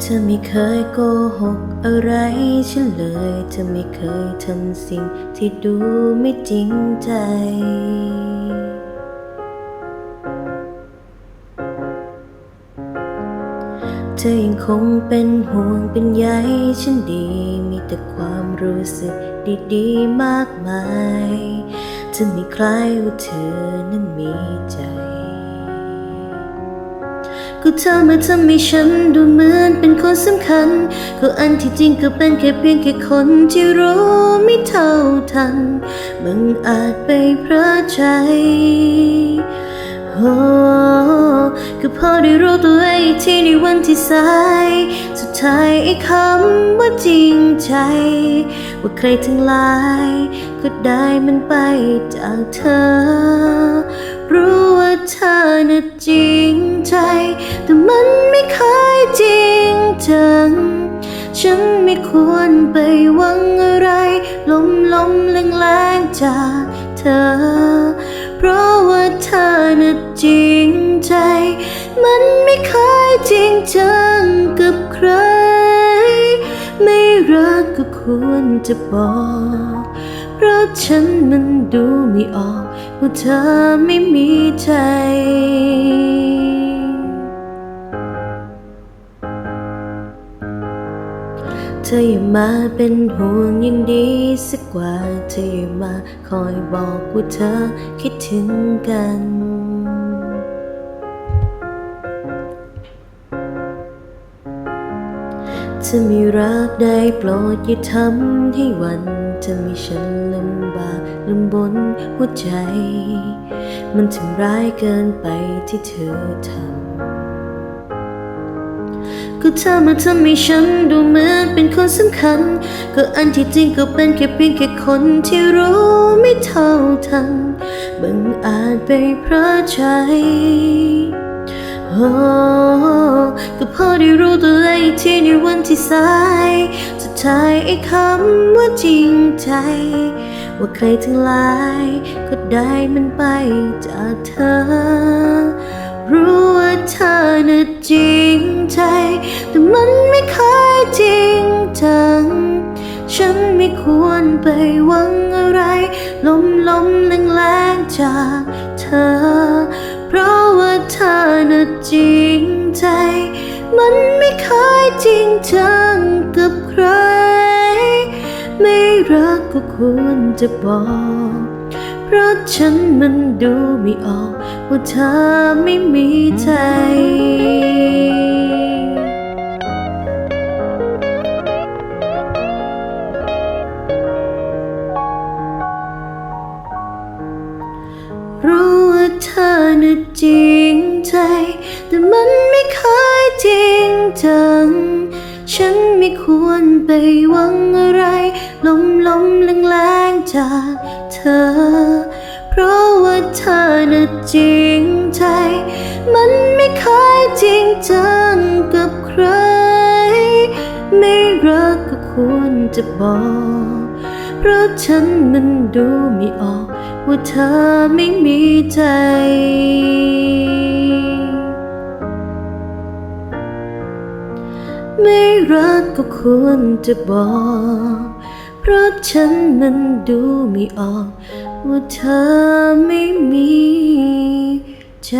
เธอไม่เคยโกหกอะไรฉันเลย เธอไม่เคยทำสิ่งที่ดูไม่จริงใจ เธอยังคงเป็นห่วงเป็นใยฉันดี มีแต่ความรู้สึกดีๆมากมาย เธอไม่คล้ายว่าเธอนั้นมีใจ ก็เธอมาทำให้ฉันดูเหมือนเป็นคนสำคัญ ก็อันที่จริงก็เป็นแค่เพียงแค่คนที่รู้ไม่เท่าทันบังอาจไปเพราะใจโอ้ก็พอได้รู้ตัวเองที่ในวันที่สาย ทายไอ้คำว่าจริงใจ ว่าใครทั้งหลาย ก็ได้มันไปจากเธอ รู้ว่าเธอน่ะจริงใจ แต่มันไม่เคยจริงจัง ฉันไม่ควรไปหวังอะไร ลมลมๆแรงจากเธอ เพราะว่าเธอน่ะจริงใจ มันไม่เคยจริงจัง ใคร ไม่รักก็ควรจะบอก เพราะฉันมันดูไม่ออกว่าเธอไม่มีใจเธออย่ามาเป็นห่วงยังดีสักกว่า เธออย่ามาคอยบอกว่าเธอคิดถึงกัน เธอไม่รักได้โปรดอย่าทำให้วันเธอมีฉันลำบากลำบนหัวใจ มันทำร้ายเกินไปที่เธอทำก็เธอมาทำให้ฉันดูเหมือนเป็นคนสำคัญ ก็อันที่จริงก็เป็นแค่เพียงแค่คนที่รู้ไม่เท่าทันบังอาจไปเพราะใจ ก็พอได้รู้ตัวเองอีกทีในวันที่สายสุดท้ายไอ้คำว่าจริงใจ ว่าใครทั้งหลายก็ได้มันไปจากเธอ รู้ว่าเธอน่ะจริงใจ แต่มันไม่เคยจริงจัง ฉันไม่ควรไปหวังอะไรลมลมๆแรงจากเธอ เธอน่ะจริงใจ มันไม่เคยจริงจังกับใคร ไม่รักก็ควรจะบอก เพราะฉันมันดูไม่ออก ว่าเธอไม่มีใจรู้ น่ะจริงใจ แต่มันไม่เคยจริงจัง ฉันไม่ควรไปหวังอะไร ลมลมๆแรงจากเธอ เพราะว่าเธอน่ะจริงใจ มันไม่เคยจริงจังกับใคร ไม่รักก็ควรจะบอก เพราะฉันมันดูไม่ออก ว่าเธอไม่มีใจ ไม่รักก็ควรจะบอก เพราะฉันมันดูไม่ออก ว่าเธอไม่มีใจ